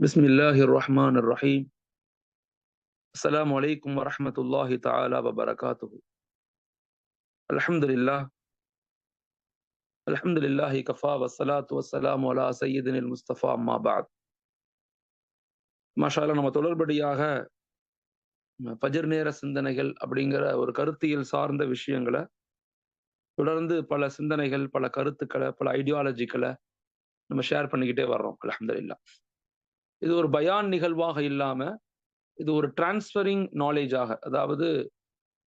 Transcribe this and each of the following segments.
بسم الله الرحمن الرحيم السلام عليكم ورحمة الله تعالى وبركاته الحمد لله الحمد لله كفى والصلاة والسلام على سيدنا المصطفى أما بعد மாஷால நம்ம தொடர்படியாக பஜர் நேர சிந்தனைகள் அப்படிங்கிற ஒரு கருத்தியல் சார்ந்த விஷயங்களை தொடர்ந்து பல சிந்தனைகள் பல கருத்துக்களை பல ஐடியாலஜிக்களை நம்ம ஷேர் பண்ணிக்கிட்டே வர்றோம். அலமதுல்லா இது ஒரு பயான் நிகழ்வாக இல்லாம இது ஒரு டிரான்ஸ்ஃபரிங் நாலேஜாக அதாவது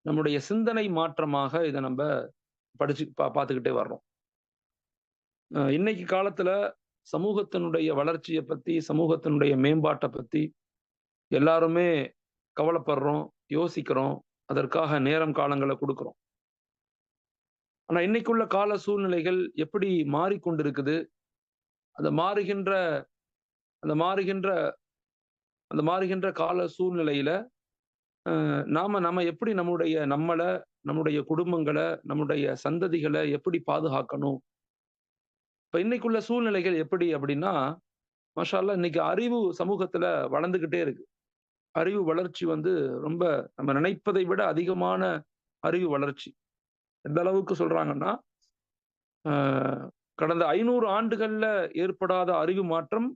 நம்முடைய சிந்தனை மாற்றமாக இதை நம்ம படிச்சு பா பார்த்துக்கிட்டே வர்றோம். இன்னைக்கு காலத்துல சமூகத்தினுடைய வளர்ச்சியை பத்தி சமூகத்தினுடைய மேம்பாட்டை பத்தி எல்லாருமே கவலைப்படுறோம் யோசிக்கிறோம் அதற்காக நேரம் காலங்களை கொடுக்குறோம். ஆனா இன்னைக்குள்ள கால சூழ்நிலைகள் எப்படி மாறிக்கொண்டிருக்குது? அந்த மாறுகின்ற அந்த மாறுகின்ற அந்த மாறுகின்ற கால சூழ்நிலையில நாம நம்ம எப்படி நம்முடைய நம்மளை நம்முடைய குடும்பங்களை நம்முடைய சந்ததிகளை எப்படி பாதுகாக்கணும்? இப்ப இன்னைக்குள்ள சூழ்நிலைகள் எப்படி அப்படின்னா மஷால்லா இன்னைக்கு அறிவு சமூகத்துல வளர்ந்துகிட்டே இருக்கு. அறிவு வளர்ச்சி வந்து ரொம்ப நம்ம நினைப்பதை விட அதிகமான அறிவு வளர்ச்சி. எந்த அளவுக்கு சொல்றாங்கன்னா கடந்த ஐநூறு ஆண்டுகள்ல ஏற்படாத அறிவு மாற்றம்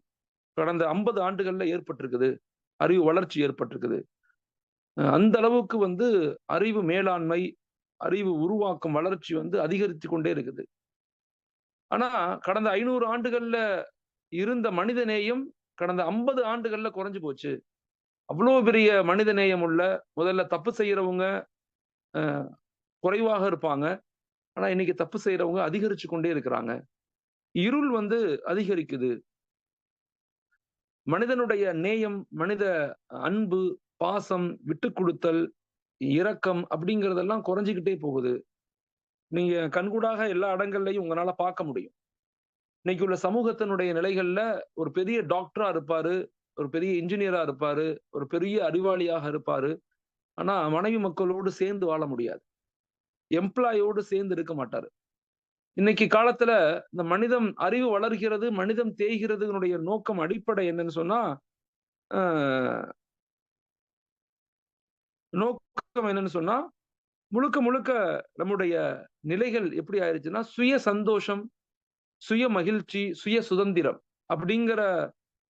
கடந்த ஐம்பது ஆண்டுகள்ல ஏற்பட்டிருக்குது. அறிவு வளர்ச்சி ஏற்பட்டிருக்குது. அந்த அளவுக்கு வந்து அறிவு மேலாண்மை அறிவு உருவாக்கும் வளர்ச்சி வந்து அதிகரித்து கொண்டே இருக்குது. ஆனா கடந்த ஐநூறு ஆண்டுகள்ல இருந்த மனிதநேயம் கடந்த ஐம்பது ஆண்டுகள்ல குறைஞ்சு போச்சு. அவ்வளோ பெரிய மனிதநேயம் உள்ள முதல்ல தப்பு செய்யறவங்க குறைவாக இருப்பாங்க. ஆனா இன்னைக்கு தப்பு செய்யறவங்க அதிகரிச்சு கொண்டே இருக்கிறாங்க. இருள் வந்து அதிகரிக்குது. மனிதனுடைய நேயம் மனித அன்பு பாசம் விட்டு கொடுத்தல் இரக்கம் அப்படிங்கிறதெல்லாம் குறைஞ்சிக்கிட்டே போகுது. நீங்க கண்கூடாக எல்லா இடங்கள்லையும் உங்களால பார்க்க முடியும். இன்னைக்கு உள்ள சமூகத்தினுடைய நிலைகள்ல ஒரு பெரிய டாக்டரா இருப்பாரு ஒரு பெரிய இன்ஜினியரா இருப்பாரு ஒரு பெரிய அறிவாளியாக இருப்பாரு. ஆனா மனைவி மக்களோடு சேர்ந்து வாழ முடியாது. எம்ப்ளாயோடு சேர்ந்து இருக்க மாட்டாரு. இன்னைக்கு காலத்துல இந்த மனிதம் அறிவு வளர்கிறது மனிதம் தேய்கிறதுனுடைய நோக்கம் அடிப்படை என்னன்னு சொன்னா நோக்கம் என்னன்னு சொன்னா முழுக்க முழுக்க நம்முடைய நிலைகள் எப்படி ஆயிடுச்சுன்னா சுய சந்தோஷம் சுய மகிழ்ச்சி சுய சுதந்திரம் அப்படிங்கிற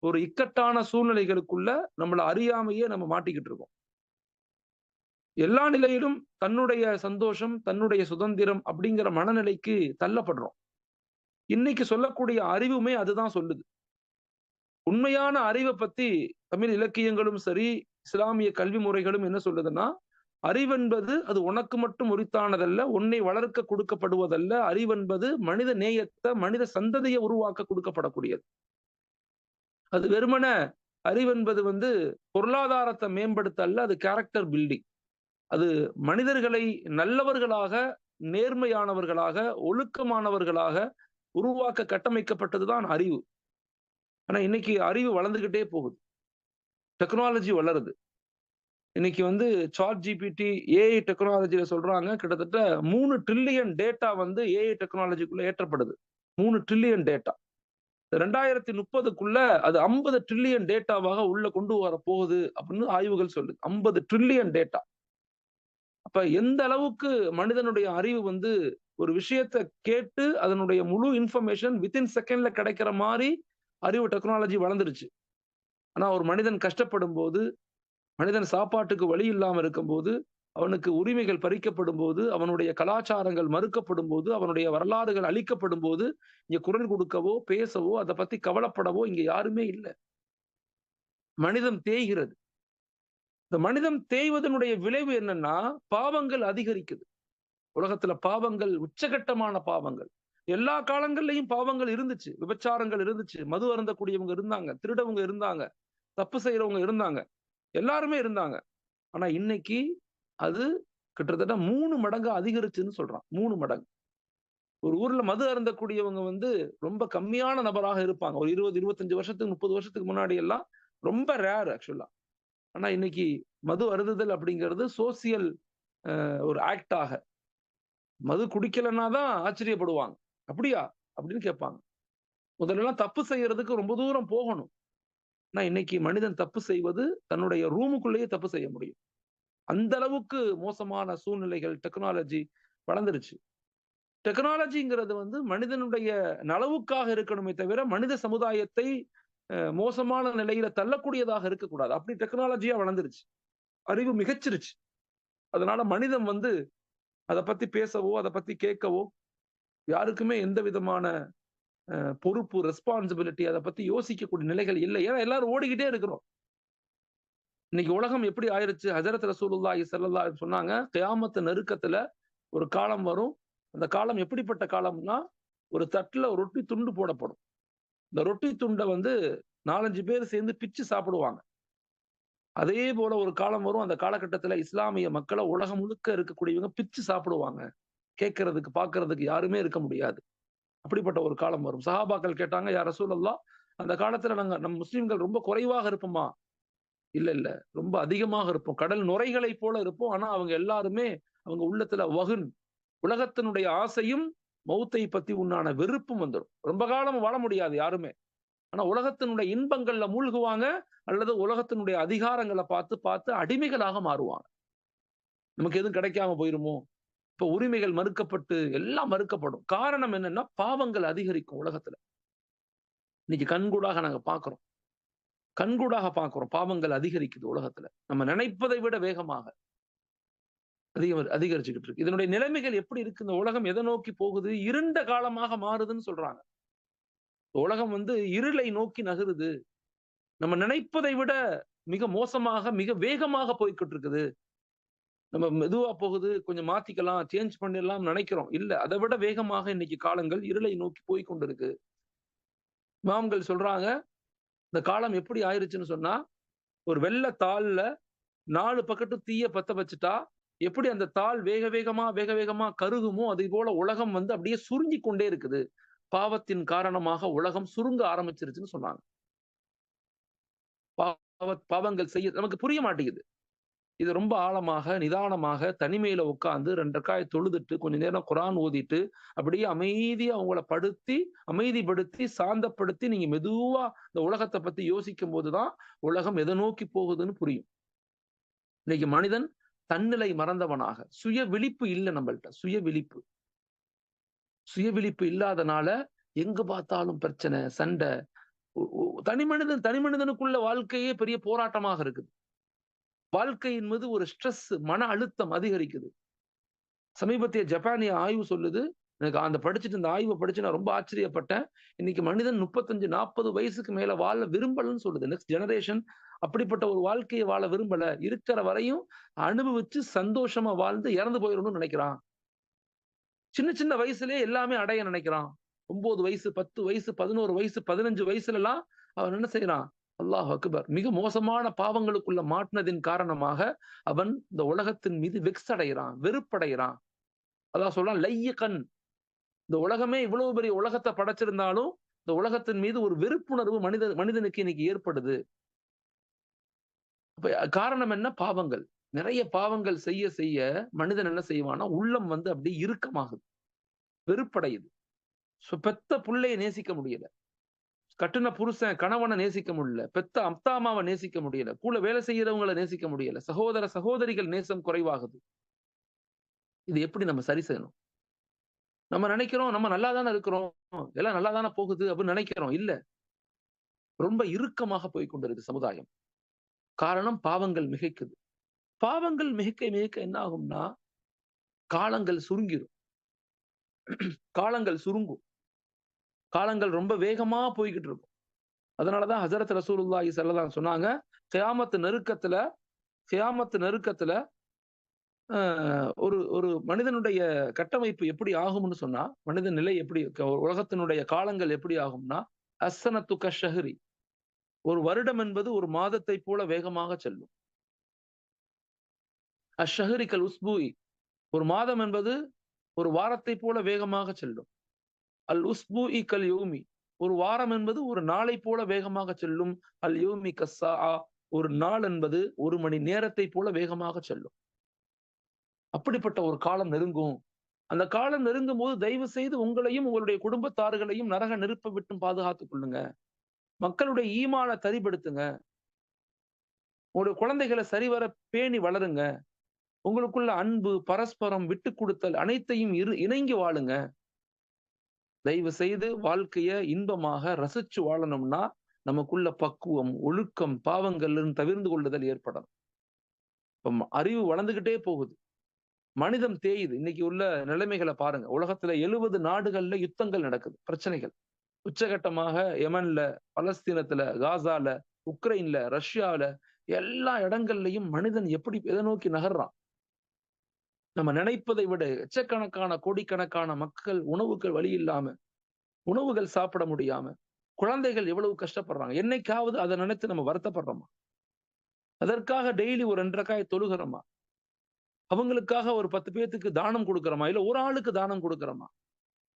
ஒரு இக்கட்டான சூழ்நிலைகளுக்குள்ள நம்மள அறியாமையே நம்ம மாட்டிக்கிட்டு இருக்கோம். எல்லா நிலையிலும் தன்னுடைய சந்தோஷம் தன்னுடைய சுதந்திரம் அப்படிங்கிற மனநிலைக்கு தள்ளப்படுறோம். இன்னைக்கு சொல்லக்கூடிய அறிவுமே அதுதான் சொல்லுது. உண்மையான அறிவை பத்தி தமிழ் இலக்கியங்களும் சரி இஸ்லாமிய கல்வி முறைகளும் என்ன சொல்லுதுன்னா அறிவென்பது அது உனக்கு மட்டும் உரித்தானதல்ல உன்னை வளர்க்க கொடுக்கப்படுவதல்ல. அறிவென்பது மனித நேயத்தை மனித சந்ததியை உருவாக்க கொடுக்கப்படக்கூடியது. அது வெறுமன அறிவென்பது வந்து பொருளாதாரத்தை மேம்படுத்த அல்ல அது கேரக்டர் பில்டிங் அது மனிதர்களை நல்லவர்களாக நேர்மையானவர்களாக ஒழுக்கமானவர்களாக உருவாக்க கட்டமைக்கப்பட்டதுதான் அறிவு. ஆனா இன்னைக்கு அறிவு வளர்ந்துகிட்டே போகுது. டெக்னாலஜி வளருது. இன்னைக்கு வந்து சாட் ஜிபிடி ஏஐ டெக்னாலஜியில சொல்றாங்க கிட்டத்தட்ட மூணு ட்ரில்லியன் டேட்டா வந்து ஏஐ டெக்னாலஜிக்குள்ள ஏற்றப்படுது. மூணு ட்ரில்லியன் டேட்டா ரெண்டாயிரத்தி முப்பதுக்குள்ள அது ஐம்பது ட்ரில்லியன் டேட்டாவாக உள்ள கொண்டு வர போகுது அப்படின்னு ஆய்வுகள் சொல்லுது. ஐம்பது ட்ரில்லியன் டேட்டா அப்ப எந்த அளவுக்கு மனிதனுடைய அறிவு வந்து ஒரு விஷயத்த கேட்டு அதனுடைய முழு இன்ஃபர்மேஷன் வித்தின் செகண்ட்ல கிடைக்கிற மாதிரி அறிவு டெக்னாலஜி வளர்ந்துருச்சு. ஆனா ஒரு மனிதன் கஷ்டப்படும் போது மனிதன் சாப்பாட்டுக்கு வழி இல்லாமல் இருக்கும்போது அவனுக்கு உரிமைகள் பறிக்கப்படும் போது அவனுடைய கலாச்சாரங்கள் மறுக்கப்படும் போது அவனுடைய வரலாறுகள் அழிக்கப்படும் போது இங்க குரல் கொடுக்கவோ பேசவோ அதை பத்தி கவலைப்படவோ இங்க யாருமே இல்லை. மனிதம் தேய்கிறது. இந்த மனிதம் தேய்வதனுடைய விளைவு என்னன்னா பாவங்கள் அதிகரிக்குது. உலகத்துல பாவங்கள் உச்சகட்டமான பாவங்கள். எல்லா காலங்கள்லயும் பாவங்கள் இருந்துச்சு. விபச்சாரங்கள் இருந்துச்சு. மது அருந்தக்கூடியவங்க இருந்தாங்க. திருடவங்க இருந்தாங்க. தப்பு செய்யறவங்க இருந்தாங்க. எல்லாருமே இருந்தாங்க. ஆனா இன்னைக்கு அது கிட்டத்தட்ட மூணு மடங்கு அதிகரிச்சுன்னு சொல்றான். மூணு மடங்கு. ஒரு ஊர்ல மது அருந்தக்கூடியவங்க வந்து ரொம்ப கம்மியான நபராக இருப்பாங்க. ஒரு இருபது இருபத்தஞ்சு வருஷத்துக்கு முப்பது வருஷத்துக்கு முன்னாடி எல்லாம் ரொம்ப ரேர் ஆக்சுவலா ஆனா இன்னைக்கு மது அருந்துதல் அப்படிங்கிறது சோசியல் ஒரு ஆக்டாக மது குடிக்கலன்னா தான் ஆச்சரியப்படுவாங்க. அப்படியா? அப்படின்னு கேட்பாங்க. முதல்லலாம் தப்பு செய்யறதுக்கு ரொம்ப தூரம் போகணும். ஆனா இன்னைக்கு மனிதன் தப்பு செய்வது தன்னுடைய ரூமுக்குள்ளேயே தப்பு செய்ய முடியும். அந்த அளவுக்கு மோசமான சூழ்நிலைகள் டெக்னாலஜி வளர்ந்துருச்சு. டெக்னாலஜிங்கிறது வந்து மனிதனுடைய நலவுக்காக இருக்கணுமே தவிர மனித சமுதாயத்தை மோசமான நிலையில தள்ளக்கூடியதாக இருக்கக்கூடாது. அப்படி டெக்னாலஜியா வளர்ந்துருச்சு. அறிவு மிகச்சிருச்சு. அதனால மனிதன் வந்து அதை பத்தி பேசவோ அதை பத்தி கேட்கவோ யாருக்குமே எந்த விதமான பொறுப்பு ரெஸ்பான்சிபிலிட்டி அதை பத்தி யோசிக்கக்கூடிய நிலைகள் இல்லை. ஏன்னா எல்லாரும் ஓடிக்கிட்டே இருக்கிறோம். இன்னைக்கு உலகம் எப்படி ஆயிருச்சு? ஹசரத் ரசூலுல்லாஹி சல்லா சொன்னாங்க கியாமத்து நெருக்கத்துல ஒரு காலம் வரும். அந்த காலம் எப்படிப்பட்ட காலம்னா ஒரு தட்டுல ஒரு ரொட்டி துண்டு போடப்படும். இந்த ரொட்டி துண்டை வந்து நாலஞ்சு பேர் சேர்ந்து பிச்சு சாப்பிடுவாங்க. அதே போல ஒரு காலம் வரும். அந்த காலகட்டத்துல இஸ்லாமிய மக்களை உலகம் முழுக்க இருக்கக்கூடியவங்க பிச்சு சாப்பிடுவாங்க. கேட்கறதுக்கு பாக்குறதுக்கு யாருமே இருக்க முடியாது. அப்படிப்பட்ட ஒரு காலம் வரும். சஹாபாக்கள் கேட்டாங்க யார் ரசூலல்லா அந்த காலத்துல நாங்க நம் முஸ்லீம்கள் ரொம்ப குறைவாக இருப்போமா? இல்ல இல்ல. ரொம்ப அதிகமாக இருப்போம். கடல் நுரைகளை போல இருப்போம். ஆனா அவங்க எல்லாருமே அவங்க உள்ளத்துல வகுன். உலகத்தினுடைய ஆசையும் மௌத்தை பத்தி உண்டான வெறுப்பும் வந்துடும் ரொம்ப காலம் வாழ முடியாது யாருமே. ஆனா உலகத்தினுடைய இன்பங்கள்ல மூழ்குவாங்க அல்லது உலகத்தினுடைய அதிகாரங்களை பார்த்து பார்த்து அடிமைகளாக மாறுவாங்க. நமக்கு எதுவும் கிடைக்காம போயிருமோ? இப்ப உரிமைகள் மறுக்கப்பட்டு எல்லாம் மறுக்கப்படும். காரணம் என்னன்னா பாவங்கள் அதிகரிக்கும் உலகத்துல. இன்னைக்கு கண்கூடாக நாங்க பாக்குறோம் கண்கூடாக பாக்குறோம் பாவங்கள் அதிகரிக்குது உலகத்துல. நம்ம நினைப்பதை விட வேகமாக. அதிகம் அதிகரிச்சுக்கிட்டு இருக்கு இதனுடைய நிலைமைகள் எப்படி இருக்கு? இந்த உலகம் எதை நோக்கி போகுது? இருண்ட காலமாக மாறுதுன்னு சொல்றாங்க. உலகம் வந்து இருளை நோக்கி நகருது. நம்ம நினைப்பதை விட மிக மோசமாக மிக வேகமாக போய்கிட்டு இருக்குது நம்ம மெதுவா போகுது. கொஞ்சம் மாத்திக்கலாம் சேஞ்ச் பண்ணிடலாம் நினைக்கிறோம். இல்ல அதை விட வேகமாக இன்னைக்கு காலங்கள் இருளை நோக்கி போய் கொண்டிருக்கு மாம்கள் சொல்றாங்க இந்த காலம் எப்படி ஆயிருச்சுன்னு சொன்னா ஒரு வெள்ள தாள்ல நாலு பக்கத்து தீய பத்த வச்சுட்டா எப்படி அந்த தாள் வேக வேகமா வேக வேகமா கருகுமோ அதே போல உலகம் வந்து அப்படியே சுருங்கி கொண்டே இருக்குது. பாவத்தின் காரணமாக உலகம் சுருங்க ஆரம்பிச்சிருச்சுன்னு சொன்னாங்க. பாவ பாவங்கள் செய்ய நமக்கு புரிய மாட்டேங்குது. இது ரொம்ப ஆழமாக நிதானமாக தனிமையில உட்காந்து ரெண்டக்காய் தொழுதுட்டு கொஞ்ச நேரம் குரான் ஓதிட்டு அப்படியே அமைதியா அவங்கள படுத்தி அமைதிப்படுத்தி சாந்தப்படுத்தி நீங்க மெதுவா இந்த உலகத்தை பத்தி யோசிக்கும் போதுதான் உலகம் எதை நோக்கி போகுதுன்னு புரியும். இன்னைக்கு மனிதன் தன்னிலை மறந்தவனாக. சுய விழிப்பு இல்லை நம்மள்ட்ட. சுய விழிப்பு. சுய விழிப்பு இல்லாதனால எங்க பார்த்தாலும் பிரச்சனை சண்டை. தனி மனிதன் தனி மனிதனுக்குள்ள வாழ்க்கையே பெரிய போராட்டமாக இருக்குது. வாழ்க்கையின் மீது ஒரு ஸ்ட்ரெஸ் மன அழுத்தம் அதிகரிக்குது. சமீபத்திய ஜப்பானிய ஆய்வு சொல்லுது எனக்கு அந்த படிச்சுட்டு இந்த ஆய்வை படிச்சு நான் ரொம்ப ஆச்சரியப்பட்டேன். இன்னைக்கு மனிதன் முப்பத்தஞ்சு நாற்பது வயசுக்கு மேல வாழ விரும்பலன்னு சொல்லுது. நெக்ஸ்ட் ஜெனரேஷன் அப்படிப்பட்ட ஒரு வாழ்க்கையை வாழ விரும்பல. இருக்கிற வரையும் அனுபவிச்சு சந்தோஷமா வாழ்ந்து இறந்து போயிடணும்னு நினைக்கிறான். சின்ன சின்ன வயசுலயே எல்லாமே அடைய நினைக்கிறான். ஒன்பது வயசு பத்து வயசு பதினோரு வயசு பதினஞ்சு வயசுல எல்லாம் அவன் என்ன செய்யறான் அல்லாஹ் அக்பர். மிக மோசமான பாவங்களுக்குள்ள மாட்டினதின் காரணமாக அவன் இந்த உலகத்தின் மீது வெக்ஸ் அடைகிறான் வெறுப்படைகிறான். அதான் சொல்றான் லைய கண் இந்த உலகமே இவ்வளவு பெரிய உலகத்தை படைச்சிருந்தாலும் இந்த உலகத்தின் மீது ஒரு வெறுப்புணர்வு மனித மனிதனுக்கு இன்னைக்கு ஏற்படுது. அப்ப காரணம் என்ன? பாவங்கள். நிறைய பாவங்கள் செய்ய செய்ய மனிதன் என்ன செய்வான்னா உள்ளம் வந்து அப்படியே இறுக்கமாகுது. வெறுப்படையுது. பெத்த புள்ளைய நேசிக்க முடியல. கட்டுன புருஷன் கணவனை நேசிக்க முடியல. பெத்த அப்தாமாவை நேசிக்க முடியல. கூட வேலை செய்யறவங்களை நேசிக்க முடியல. சகோதர சகோதரிகள் நேசம் குறைவாகுது. இது எப்படி நம்ம சரி செய்யணும்? நம்ம நினைக்கிறோம் நம்ம நல்லா தானே இருக்கிறோம் எல்லாம் நல்லா தானே போகுது அப்படின்னு நினைக்கிறோம். இல்ல. ரொம்ப இறுக்கமாக போய் கொண்டிருக்கு சமுதாயம். காரணம் பாவங்கள் மிகைக்குது. பாவங்கள் மிகைக்க மிகைக்க என்ன ஆகும்னா காலங்கள் சுருங்கிடும் காலங்கள் சுருங்கும். காலங்கள் ரொம்ப வேகமா போய்கிட்டு இருக்கும். அதனாலதான் ஹசரத் ரசூலுல்லாஹி சல்லதான் சொன்னாங்க கியாமத்து நெருக்கத்துல கியாமத்து நெருக்கத்துல ஒரு ஒரு மனிதனுடைய கட்டமைப்பு எப்படி ஆகும்னு சொன்னா மனித நிலை எப்படி உலகத்தினுடைய காலங்கள் எப்படி ஆகும்னா அசனத்து கஷஹரி ஒரு வருடம் என்பது ஒரு மாதத்தை போல வேகமாக செல்லும். அஷஹரிக்கல் உஸ்பூய். ஒரு மாதம் என்பது ஒரு வாரத்தை போல வேகமாக செல்லும். அல் உஸ்பு கல் யோமி. ஒரு வாரம் என்பது ஒரு நாளை போல வேகமாக செல்லும். அல் யோமி கஸ்ஸா ஒரு நாள் என்பது ஒரு மணி நேரத்தை போல வேகமாக செல்லும். அப்படிப்பட்ட ஒரு காலம் நெருங்கும். அந்த காலம் நெருங்கும் போது தயவு செய்து உங்களையும் உங்களுடைய குடும்பத்தார்களையும் நரக நெருப்ப விட்டும் பாதுகாத்துக் கொள்ளுங்க. மக்களுடைய ஈமான தரிபடுத்துங்க உங்களுடைய குழந்தைகளை சரிவர பேணி வளருங்க. உங்களுக்குள்ள அன்பு பரஸ்பரம் விட்டு கொடுத்தல் அனைத்தையும் இரு இணங்கி வாழுங்க. தயவு செய்து வாழ்க்கைய இன்பமாக ரசிச்சு வாழணும்னா நமக்குள்ள பக்குவம் ஒழுக்கம் பாவங்கள் தவிர்ந்து கொள்ளுதல் ஏற்படும் இப்ப அறிவு வளர்ந்துகிட்டே போகுது. மனிதம் தேயுது. இன்னைக்கு உள்ள நிலைமைகளை பாருங்க. உலகத்துல எழுபது நாடுகள்ல யுத்தங்கள் நடக்குது. பிரச்சனைகள். உச்சகட்டமாக யமன்ல பலஸ்தீனத்துல காசால உக்ரைன்ல ரஷ்யாவில எல்லா இடங்கள்லயும் மனிதன் எப்படி எதை நோக்கி நகர்றான்? நம்ம நினைப்பதை விட எச்சக்கணக்கான கோடிக்கணக்கான மக்கள் உணவுகள் வழி இல்லாம உணவுகள் சாப்பிட முடியாம குழந்தைகள் எவ்வளவு கஷ்டப்படுறாங்க? என்னைக்காவது அதை நினைத்து நம்ம வருத்தப்படுறோமா? அதற்காக டெய்லி ஒரு ரெண்டரைக்காய் தொழுகிறோமா? அவங்களுக்காக ஒரு பத்து பேத்துக்கு தானம் கொடுக்குறோமா? இல்லை ஒரு ஆளுக்கு தானம் கொடுக்குறோமா?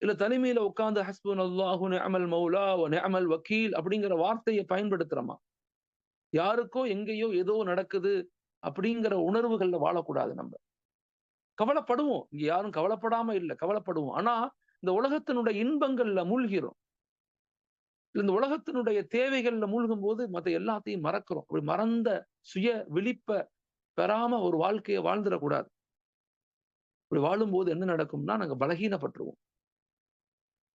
இல்ல தனிமையில உட்கார்ந்து ஹஸ்பன் அல்லாஹு அமல் மௌலா அமல் வக்கீல் அப்படிங்கிற வார்த்தையை பயன்படுத்துறோமா? யாருக்கோ எங்கேயோ ஏதோ நடக்குது அப்படிங்கிற உணர்வுகள்ல வாழக்கூடாது நம்ம. கவலைப்படுவோம். இங்க யாரும் கவலைப்படாம இல்லை கவலைப்படுவோம். ஆனா இந்த உலகத்தினுடைய இன்பங்கள்ல மூழ்கிறோம். இந்த உலகத்தினுடைய தேவைகள்ல மூழ்கும் போது மத்த எல்லாத்தையும் மறக்கிறோம். அப்படி மறந்த சுய விழிப்ப பெறாம ஒரு வாழ்க்கையை வாழ்ந்துடக்கூடாது. இப்படி வாழும்போது என்ன நடக்கும்னா நாங்க பலகீனப்பட்டுருவோம்.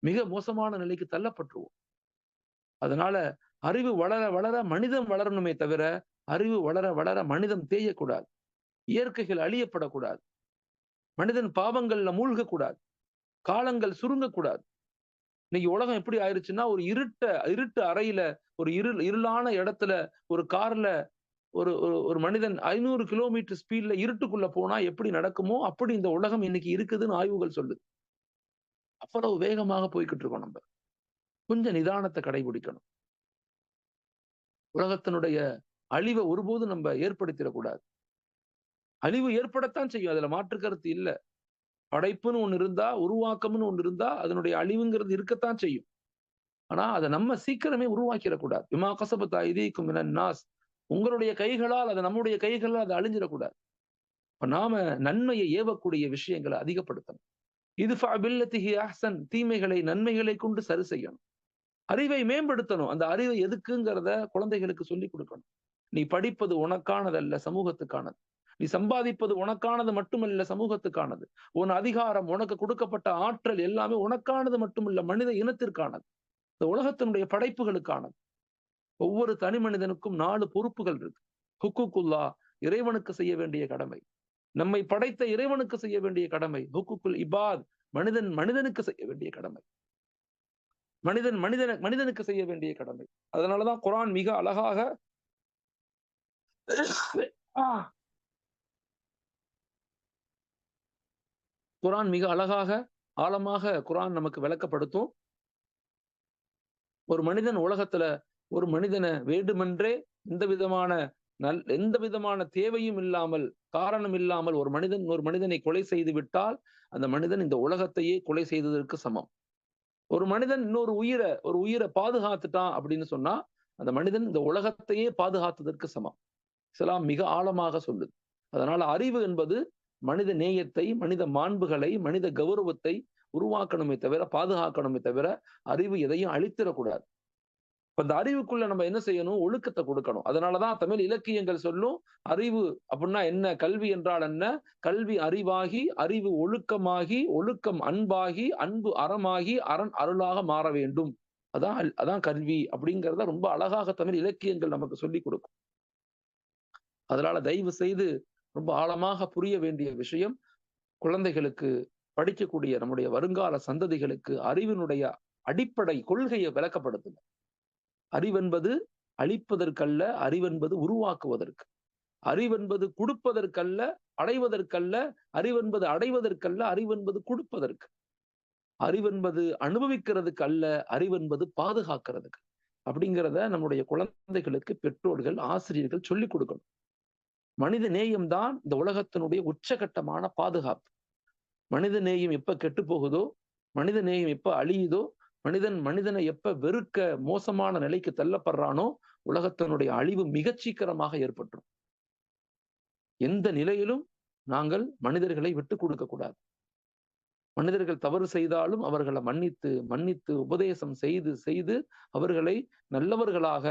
மிக மோசமான நிலைக்கு தள்ளப்பட்டுருவோம். அதனால அறிவு வளர வளர மனிதம் வளரணுமே தவிர அறிவு வளர வளர மனிதம் தேயக்கூடாது. இயற்கைகள் அழியப்படக்கூடாது. மனிதன் பாவங்கள்ல மூழ்கக்கூடாது. காலங்கள் சுருங்கக்கூடாது. இன்னைக்கு உலகம் எப்படி ஆயிருச்சுன்னா ஒரு இருட்ட இருட்டு அறையில ஒரு இருள் இருளான இடத்துல ஒரு கார்ல ஒரு ஒரு மனிதன் ஐநூறு கிலோமீட்டர் ஸ்பீட்ல இருட்டுக்குள்ள போனா எப்படி நடக்குமோ அப்படி இந்த உலகம் இன்னைக்கு இருக்குதுன்னு ஆய்வுகள் சொல்லுது. அவ்வளவு வேகமாக போய்கிட்டு இருக்கோம் நம்ம. கொஞ்சம் நிதானத்தை கடைபிடிக்கணும். உலகத்தினுடைய அழிவை ஒருபோதும் நம்ம ஏற்படுத்திடக்கூடாது. அழிவு ஏற்படத்தான் செய்யும். அதுல மாற்று கருத்து இல்லை. படைப்புன்னு ஒண்ணு இருந்தா உருவாக்கம்னு ஒன்று இருந்தா அதனுடைய அழிவுங்கிறது இருக்கத்தான் செய்யும். ஆனா அதை நம்ம சீக்கிரமே உருவாக்கிடக்கூடாது. விமா கசபத்தா இதீக்கும் நாஸ். உங்களுடைய கைகளால் அதை நம்முடைய கைகளால் அது அழிஞ்சிடக்கூடாது. இப்ப நாம நன்மையை ஏவக்கூடிய விஷயங்களை அதிகப்படுத்தணும். இது அஹ்சன் தீமைகளை நன்மைகளை கொண்டு சரி செய்யணும். அறிவை மேம்படுத்தணும். அந்த அறிவை எதுக்குங்கிறத குழந்தைகளுக்கு சொல்லி கொடுக்கணும். நீ படிப்பது உனக்கானதல்ல சமூகத்துக்கானது. நீ சம்பாதிப்பது உனக்கானது மட்டுமல்ல சமூகத்துக்கானது. உன் அதிகாரம் உனக்கு கொடுக்கப்பட்ட ஆற்றல் எல்லாமே உனக்கானது மட்டுமல்ல மனித இனத்திற்கானது. இந்த உலகத்தினுடைய படைப்புகளுக்கானது. ஒவ்வொரு தனி மனிதனுக்கும் நாலு பொறுப்புகள் இருக்கு. ஹுக்குக்குல்லா இறைவனுக்கு செய்ய வேண்டிய கடமை. நம்மை படைத்த இறைவனுக்கு செய்ய வேண்டிய கடமை. ஹுக்குக்குல் இபாத் மனிதன் மனிதனுக்கு செய்ய வேண்டிய கடமை. மனிதன் மனிதன மனிதனுக்கு செய்ய வேண்டிய கடமை. அதனாலதான் குரான் மிக அழகாக குரான் மிக அழகாக ஆழமாக குரான் நமக்கு விளக்கப்படுத்தும். ஒரு மனிதன் உலகத்துல ஒரு மனிதனை வேண்டுமென்றே எந்த விதமான நல் எந்த விதமான தேவையும் இல்லாமல் காரணம் இல்லாமல் ஒரு மனிதன் ஒரு மனிதனை கொலை செய்து விட்டால் அந்த மனிதன் இந்த உலகத்தையே கொலை செய்ததற்கு சமம். ஒரு மனிதன் இன்னொரு உயிரை ஒரு உயிரை பாதுகாத்துட்டான் அப்படின்னு சொன்னா அந்த மனிதன் இந்த உலகத்தையே பாதுகாத்ததற்கு சமம். இஸ்லாம் மிக ஆழமாக சொல்லுது. அதனால அறிவு என்பது மனித நேயத்தை மனித மாண்புகளை மனித கௌரவத்தை உருவாக்கணுமே தவிர பாதுகாக்கணுமே தவிர அறிவு எதையும் அழித்திடக்கூடாது. இப்ப இந்த அறிவுக்குள்ள நம்ம என்ன செய்யணும்? ஒழுக்கத்தை கொடுக்கணும். அதனாலதான் தமிழ் இலக்கியங்கள் சொல்லும் அறிவு அப்படின்னா என்ன? கல்வி என்றால் என்ன? கல்வி அறிவாகி அறிவு ஒழுக்கமாகி ஒழுக்கம் அன்பாகி அன்பு அறமாகி அரண் அருளாக மாற வேண்டும். அதான் அதான் கல்வி அப்படிங்கிறத ரொம்ப அழகாக தமிழ் இலக்கியங்கள் நமக்கு சொல்லி கொடுக்கும். அதனால தயவு செய்து ரொம்ப ஆழமாக புரிய வேண்டிய விஷயம் குழந்தைகளுக்கு படிக்கக்கூடிய நம்முடைய வருங்கால சந்ததிகளுக்கு அறிவினுடைய அடிப்படை கொள்கையை விளக்கப்படுத்துங்க. அறிவென்பது அழிப்பதற்கல்ல அறிவென்பது உருவாக்குவதற்கு. அறிவென்பது கொடுப்பதற்கல்ல அடைவதற்கல்ல அறிவென்பது அடைவதற்கல்ல அறிவென்பது கொடுப்பதற்கு. அறிவென்பது அனுபவிக்கிறதுக்கு அல்ல அறிவென்பது பாதுகாக்கிறதுக்கு. அப்படிங்கிறத நம்முடைய குழந்தைகளுக்கு பெற்றோர்கள் ஆசிரியர்கள் சொல்லிக் கொடுக்கணும். மனித நேயம் தான் இந்த உலகத்தினுடைய உச்சகட்டமான பாதுகாப்பு. மனித நேயம் எப்ப கெட்டு போகுதோ மனித நேயம் எப்ப அழியுதோ மனிதன் மனிதனை எப்ப வெறுக்க மோசமான நிலைக்கு தள்ளப்படுறானோ உலகத்தினுடைய அழிவு மிகச் சீக்கிரமாக ஏற்பட்டுரும். எந்த நிலையிலும் நாங்கள் மனிதர்களை விட்டு கொடுக்க கூடாது. மனிதர்கள் தவறு செய்தாலும் அவர்களை மன்னித்து மன்னித்து உபதேசம் செய்து செய்து அவர்களை நல்லவர்களாக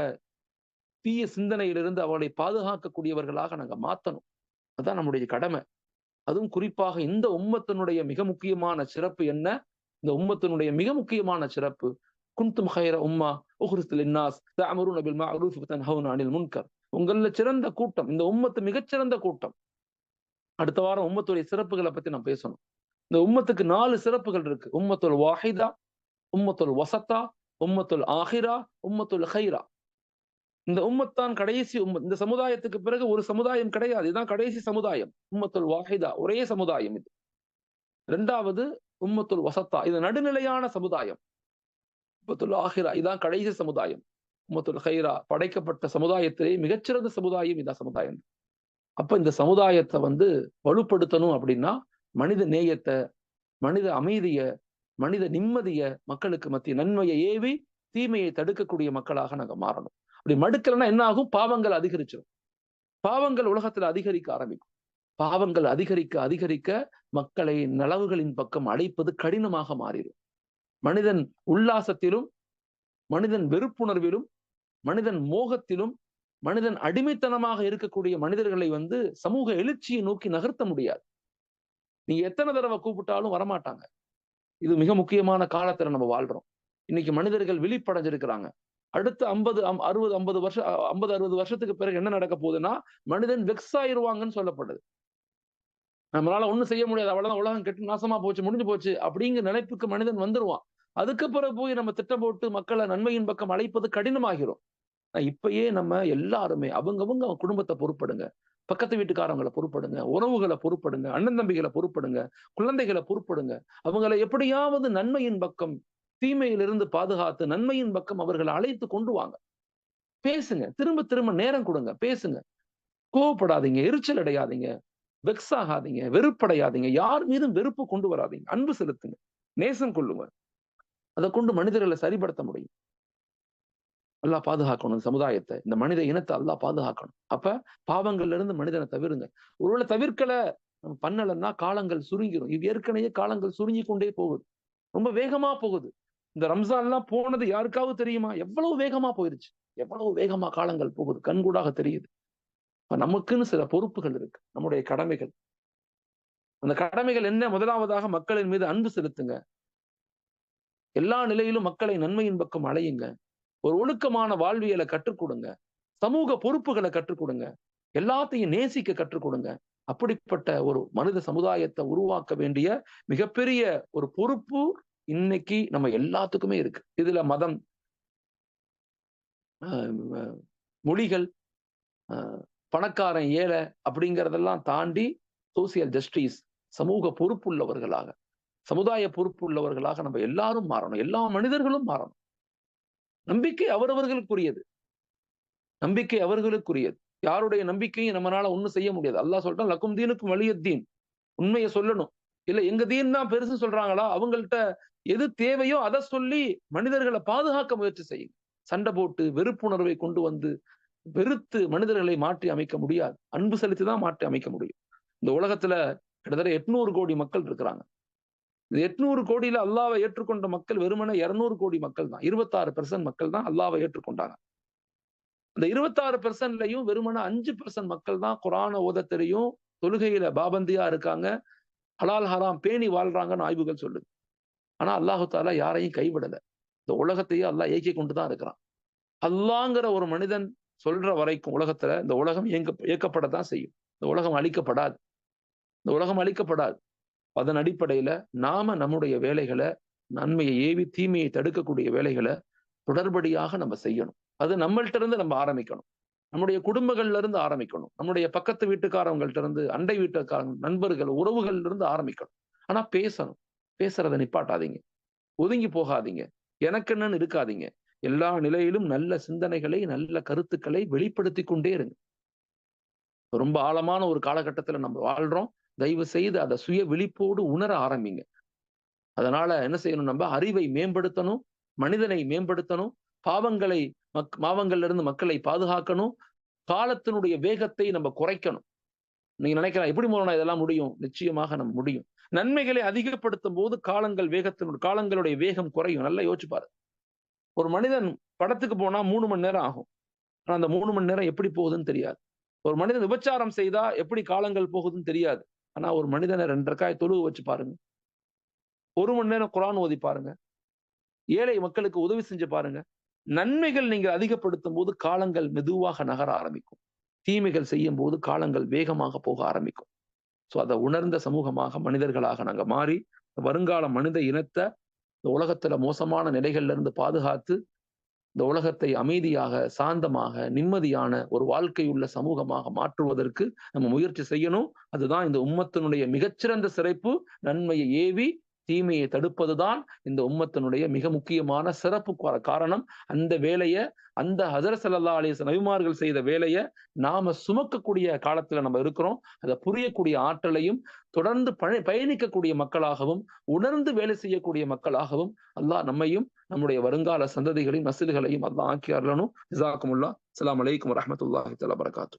தீய சிந்தனையிலிருந்து அவர்களை பாதுகாக்கக்கூடியவர்களாக நாங்க மாத்தணும். அதுதான் நம்முடைய கடமை. அதுவும் குறிப்பாக இந்த உம்மத்தினுடைய மிக முக்கியமான சிறப்பு என்ன? இந்த உம்மத்தினுடைய மிக முக்கியமான சிறப்பு குந்தும் ஹைர உம்மா உஹ்ரிஸ்துல் இன்னாஸ் தஅமுருன பில் மஅரூஃப் அனில் முன்கர். உங்கள சிறந்த கூட்டம் இந்த உம்மத்து மிகச்சிறந்த கூட்டம். அடுத்த வாரம் உம்மத்துடைய சிறப்புகளை பத்தி நான் பேசணும். இந்த உம்மத்துக்கு நாலு சிறப்புகள் இருக்கு. உம்மத்துல் வாஹிதா உம்மத்துல் வசத்தா உம்மத்துல் ஆஹிரா உம்மத்துல் ஹைரா. இந்த உம்மத்தான் கடைசி உம்மத். இந்த சமுதாயத்துக்கு பிறகு ஒரு சமுதாயம் கிடையாது. இதுதான் கடைசி சமுதாயம். உம்மத்துல் வாஹிதா ஒரே சமுதாயம் இது. ரெண்டாவது உம்மத்துல் வசத்தா. இது நடுநிலையான சமுதாயம். உம்மத்துல் ஆஹிரா இதான் கடைசி சமுதாயம். உம்மத்துல் ஹைரா. படைக்கப்பட்ட சமுதாயத்திலே மிகச்சிறந்த சமுதாயம் இதான் சமுதாயம். அப்ப இந்த சமுதாயத்தை வந்து வலுப்படுத்தணும் அப்படின்னா மனித நேயத்தை மனித அமைதிய மனித நிம்மதிய மக்களுக்கு மத்திய நன்மையை ஏவி தீமையை தடுக்கக்கூடிய மக்களாக நாங்க மாறணும். அப்படி மடுக்கலைன்னா என்ன ஆகும்? பாவங்கள் அதிகரிச்சிடும் பாவங்கள் உலகத்துல அதிகரிக்க ஆரம்பிக்கும். பாவங்கள் அதிகரிக்க அதிகரிக்க மக்களை நலவுகளின் பக்கம் அழைப்பது கடினமாக மாறிடும் மனிதன் உல்லாசத்திலும் மனிதன் வெறுப்புணர்விலும் மனிதன் மோகத்திலும் மனிதன் அடிமைத்தனமாக இருக்கக்கூடிய மனிதர்களை வந்து சமூக எழுச்சியை நோக்கி நகர்த்த முடியாது. நீங்க எத்தனை தடவை கூப்பிட்டாலும் வரமாட்டாங்க. இது மிக முக்கியமான காலத்துல நம்ம வாழ்றோம். இன்னைக்கு மனிதர்கள் விழிப்படைஞ்சிருக்கிறாங்க. அடுத்த ஐம்பது அறுபது ஐம்பது வருஷம் ஐம்பது அறுபது வருஷத்துக்கு பிறகு என்ன நடக்க போகுதுன்னா மனிதன் வெக்ஸ் ஆயிருவாங்கன்னு சொல்லப்படுது. நம்மளால ஒண்ணும் செய்ய முடியாது. அவ்வளவுதான் உலகம் கெட்டு நாசமா போச்சு முடிஞ்சு போச்சு அப்படிங்கிற நினைப்புக்கு மனிதன் வந்துருவான். அதுக்கு பிறகு போய் நம்ம திட்டம் போட்டு மக்களை நன்மையின் பக்கம் அழைப்பது கடினமாகிறோம் இப்பயே நம்ம எல்லாருமே அவங்கவுங்க அவங்க குடும்பத்தை பொறுப்படுங்க பக்கத்து வீட்டுக்காரங்களை பொறுப்படுங்க உறவுகளை பொறுப்படுங்க அண்ணன் தம்பிகளை பொறுப்படுங்க குழந்தைகளை பொறுப்படுங்க அவங்களை எப்படியாவது நன்மையின் பக்கம் தீமையிலிருந்து பாதுகாத்து நன்மையின் பக்கம் அவர்களை அழைத்து கொண்டு வாங்க. பேசுங்க. திரும்ப திரும்ப நேரம் கொடுங்க. பேசுங்க. கோவப்படாதீங்க. எரிச்சல் அடையாதீங்க. வெக்ஸ் ஆகாதீங்க வெறுப்படையாதீங்க யார் மீதும் வெறுப்பு கொண்டு வராதீங்க. அன்பு செலுத்துங்க நேசம் கொள்ளுங்க அதை கொண்டு மனிதர்களை சரிப்படுத்த முடியும். அல்லா பாதுகாக்கணும் சமுதாயத்தை. இந்த மனித இனத்தை அல்லா பாதுகாக்கணும். அப்ப பாவங்கள்ல இருந்து மனிதனை தவிருங்க ஒருவேளை தவிர்க்கல நம்ம பண்ணலைன்னா காலங்கள் சுருங்கிடும் இது ஏற்கனவே காலங்கள் சுருங்கி கொண்டே போகுது. ரொம்ப வேகமா போகுது. இந்த ரம்ஜான்லாம் போனது யாருக்காவது தெரியுமா? எவ்வளவு வேகமா போயிருச்சு. எவ்வளவு வேகமா காலங்கள் போகுது. கண்கூடாக தெரியுது. நமக்குன்னு சில பொறுப்புகள் இருக்கு. நம்முடைய கடமைகள். அந்த கடமைகள் என்ன? முதலாவதாக மக்களின் மீது அன்பு செலுத்துங்க. எல்லா நிலையிலும் மக்களை நன்மையின் பக்கம் அலையுங்க. ஒரு ஒழுக்கமான வாழ்வியலை கற்றுக் கொடுங்க சமூக பொறுப்புகளை கற்றுக் கொடுங்க எல்லாத்தையும் நேசிக்க கற்றுக் கொடுங்க அப்படிப்பட்ட ஒரு மனித சமுதாயத்தை உருவாக்க வேண்டிய மிகப்பெரிய ஒரு பொறுப்பு இன்னைக்கு நம்ம எல்லாத்துக்குமே இருக்கு. இதுல மதம் மொழிகள் பணக்காரன் ஏழை அப்படிங்கிறதெல்லாம் தாண்டி சோசியல் ஜஸ்டிஸ் சமூக பொறுப்புள்ளவர்களாக சமுதாய பொறுப்புள்ளவர்களாக நம்ம எல்லாரும் மாறணும். எல்லா மனிதர்களும் மாறணும். நம்பிக்கை அவரவர்களுக்குரியது. நம்பிக்கை அவர்களுக்குரியது. யாருடைய நம்பிக்கையும் நம்மளால ஒன்றும் செய்ய முடியாது. அல்லாஹ் சொல்றான் லக்கும் தீனுக்கும் வலிய தீன் உண்மையை சொல்லணும். இல்ல எங்க தீன் தான் பெருசு சொல்றாங்களா? அவங்கள்ட்ட எது தேவையோ அதை சொல்லி மனிதர்களை பாதுகாக்க முயற்சி செய்யுங்க. சண்டை போட்டு வெறுப்புணர்வை கொண்டு வந்து வெறுத்து மனிதர்களை மாற்றி அமைக்க முடியாது. அன்பு செலுத்தி தான் மாற்றி அமைக்க முடியும். இந்த உலகத்துல கிட்டத்தட்ட எட்நூறு கோடி மக்கள் இருக்கிறாங்க. இந்த எட்நூறு கோடியில அல்லாவை ஏற்றுக்கொண்ட மக்கள் வெறுமனே இருநூறு கோடி மக்கள் தான். இருபத்தாறு பெர்சன்ட் மக்கள் தான் அல்லாவை ஏற்றுக்கொண்டாங்க. இந்த இருபத்தாறு பெர்சன்ட்லையும் வெறுமனே அஞ்சு பெர்சன்ட் மக்கள் தான் குரான ஓத தெரியும் தொழுகையில பாபந்தியா இருக்காங்க ஹலால் ஹராம் பேணி வாழ்றாங்கன்னு ஆய்வுகள் சொல்லுது. ஆனா அல்லாஹு தாலா யாரையும் கைவிடல. இந்த உலகத்தையே அல்லாஹ் இயக்கி கொண்டுதான் இருக்கிறான். அல்லாங்கிற ஒரு மனிதன் சொல்ற வரைக்கும் உலகத்துல இந்த உலகம் இயங்க இயக்கப்படத்தான் செய்யும். இந்த உலகம் அழிக்கப்படாது. இந்த உலகம் அழிக்கப்படாது. அதன் அடிப்படையில நாம நம்முடைய வேலைகளை நன்மையை ஏவி தீமையை தடுக்கக்கூடிய வேலைகளை தொடர்படியாக நம்ம செய்யணும். அது நம்மள்ட்ட இருந்து நம்ம ஆரம்பிக்கணும். நம்முடைய குடும்பங்கள்ல இருந்து ஆரம்பிக்கணும். நம்முடைய பக்கத்து வீட்டுக்காரவங்கள்ட்ட இருந்து அண்டை வீட்டுக்காரங்க நண்பர்கள் உறவுகள்ல இருந்து ஆரம்பிக்கணும். ஆனா பேசணும். பேசுறதை நிப்பாட்டாதீங்க. ஒதுங்கி போகாதீங்க. எனக்கு என்னன்னு இருக்காதீங்க. எல்லா நிலையிலும் நல்ல சிந்தனைகளை நல்ல கருத்துக்களை வெளிப்படுத்தி கொண்டே இருங்க. ரொம்ப ஆழமான ஒரு காலகட்டத்துல நம்ம வாழ்றோம். தயவு செய்து அதை சுய விழிப்போடு உணர ஆரம்பிங்க. அதனால என்ன செய்யணும் நம்ம? அறிவை மேம்படுத்தணும் மனிதனை மேம்படுத்தணும் பாவங்களை மக் பாவங்கள்ல இருந்து மக்களை பாதுகாக்கணும் காலத்தினுடைய வேகத்தை நம்ம குறைக்கணும். நீங்க நினைக்கலாம் எப்படி மூலம் இதெல்லாம் முடியும்? நிச்சயமாக நம்ம முடியும். நன்மைகளை அதிகப்படுத்தும் போது காலங்கள் வேகத்தினுடைய காலங்களுடைய வேகம் குறையும். நல்லா யோசிச்சு பாரு ஒரு மனிதன் படத்துக்கு போனா மூணு மணி நேரம் ஆகும். ஆனா அந்த மூணு மணி நேரம் எப்படி போகுதுன்னு தெரியாது. ஒரு மனிதன் விபச்சாரம் செய்தா எப்படி காலங்கள் போகுதுன்னு தெரியாது. ஆனா ஒரு மனிதனை ரெண்டு ரக்காய் தொழுவு வச்சு பாருங்க. ஒரு மணி நேரம் குரான் ஓதி பாருங்க. ஏழை மக்களுக்கு உதவி செஞ்சு பாருங்க. நன்மைகள் நீங்க அதிகப்படுத்தும் போது காலங்கள் மெதுவாக நகர ஆரம்பிக்கும். தீமைகள் செய்யும் போது காலங்கள் வேகமாக போக ஆரம்பிக்கும். ஸோ அதை உணர்ந்த சமூகமாக மனிதர்களாக நாங்க மாறி வருங்கால மனித இனத்தை இந்த உலகத்துல மோசமான நிலைகள்ல இருந்து பாதுகாத்து இந்த உலகத்தை அமைதியாக சாந்தமாக நிம்மதியான ஒரு வாழ்க்கையுள்ள சமூகமாக மாற்றுவதற்கு நம்ம முயற்சி செய்யணும். அதுதான் இந்த உம்மத்தினுடைய மிகச்சிறந்த சிறப்பு. நன்மையை ஏவி தீமையை தடுப்பதுதான் இந்த உம்மத்தினுடைய மிக முக்கியமான சிறப்பு காரணம். அந்த வேலையை அந்த ஹசரத் சல்லா அலிஸ் நபிமார்கள் செய்த வேலையை நாம சுமக்கக்கூடிய காலத்துல நம்ம இருக்கிறோம். அதை புரியக்கூடிய ஆற்றலையும் தொடர்ந்து பய பயணிக்கக்கூடிய மக்களாகவும் உணர்ந்து வேலை செய்யக்கூடிய மக்களாகவும் அல்லாஹ் நம்மையும் நம்முடைய வருங்கால சந்ததிகளையும் நசில்களையும் அல்லாஹ் ஆக்கி அருளணும். ஜிசாக்குமுல்லா அலாம் அலைக்கும் வரமத்துல்லாஹி தலா பரகாத்து